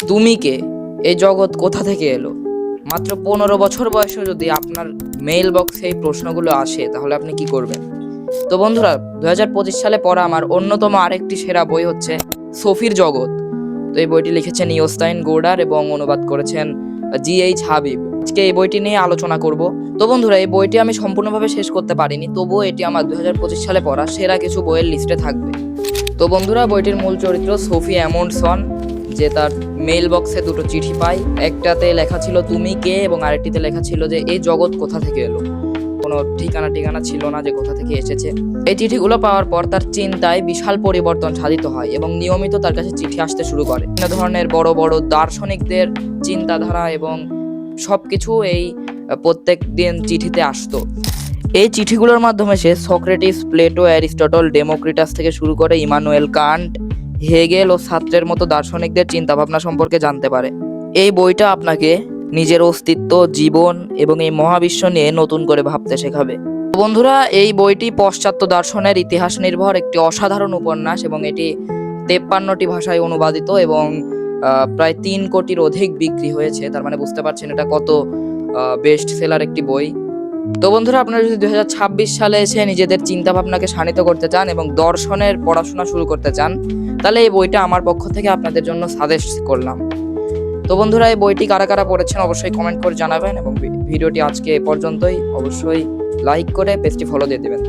তুমি কে? এই জগৎ কোথা থেকে এলো? মাত্র পনেরো বছর বয়সে যদি আপনার মেইল বক্সে এই প্রশ্নগুলো আসে, তাহলে আপনি কি করবেন? তো বন্ধুরা দু হাজার পঁচিশ সালে পড়া আমার অন্যতম আরেকটি সেরা বই হচ্ছে সফির জগৎ। তো এই বইটি লিখেছেন ইয়োস্তাইন গোর্ডার এবং অনুবাদ করেছেন জি এইচ হাবিব। আজকে এই বইটি নিয়ে আলোচনা করব। তো বন্ধুরা, এই বইটি আমি সম্পূর্ণভাবে শেষ করতে পারিনি, তবুও এটি আমার দুই হাজার পঁচিশ সালে পড়া সেরা কিছু বইয়ের লিস্টে থাকবে। তো বন্ধুরা, বইটির মূল চরিত্র সোফি অ্যামন্ডসন যে তার মেইল বক্সে দুটো চিঠি পাই। একটাতে লেখা ছিল, তুমি কে? এবং আরেকটিতে লেখা ছিল যে এই জগৎ কোথা থেকে এলো? কোনো ঠিকানা ঠিকানা ছিল না যে কোথা থেকে এসেছে। এই চিঠিগুলো পাওয়ার পর তার চিন্তায় বিশাল পরিবর্তন সাধিত হয় এবং নিয়মিত তার কাছে চিঠি আসতে শুরু করে। বিভিন্ন ধরনের বড় বড় দার্শনিকদের চিন্তাধারা এবং সব কিছু এই প্রত্যেক দিন চিঠিতে আসতো। এই চিঠিগুলোর মাধ্যমে সে সক্রেটিস, প্লেটো, অ্যারিস্টটল, ডেমোক্রিটাস থেকে শুরু করে ইমানুয়েল কান্ট হেগেল ও ছাত্রের মতো দার্শনিকদের চিন্তাভাবনা সম্পর্কে জানতে পারে। এই বইটা আপনাকে নিজের অস্তিত্ব, জীবন এবং এই মহাবিশ্ব নিয়ে নতুন করে ভাবতে শেখাবে। বন্ধুরা, এই বইটি পাশ্চাত্য দর্শনের ইতিহাস নির্ভর একটি অসাধারণ উপন্যাস এবং এটি তেপ্পান্নটি ভাষায় অনুবাদিত এবং প্রায় তিন কোটির অধিক বিক্রি হয়েছে। তার মানে বুঝতে পারছেন এটা কত বেস্ট সেলার একটি বই। তো বন্ধুরা, আপনারা যদি দু হাজার ছাব্বিশ সালে এসে নিজেদের চিন্তা ভাবনাকে শানিত করতে চান এবং দর্শনের পড়াশোনা শুরু করতে চান, তাহলে এই বইটা আমার পক্ষ থেকে আপনাদের জন্য সাজেস্ট করলাম। তো বন্ধুরা, এই বইটি কারা কারা পড়েছেন অবশ্যই কমেন্ট করে জানাবেন এবং ভিডিওটি আজকে এ পর্যন্তই। অবশ্যই লাইক করে পেজটি ফলো দিয়ে দেবেন।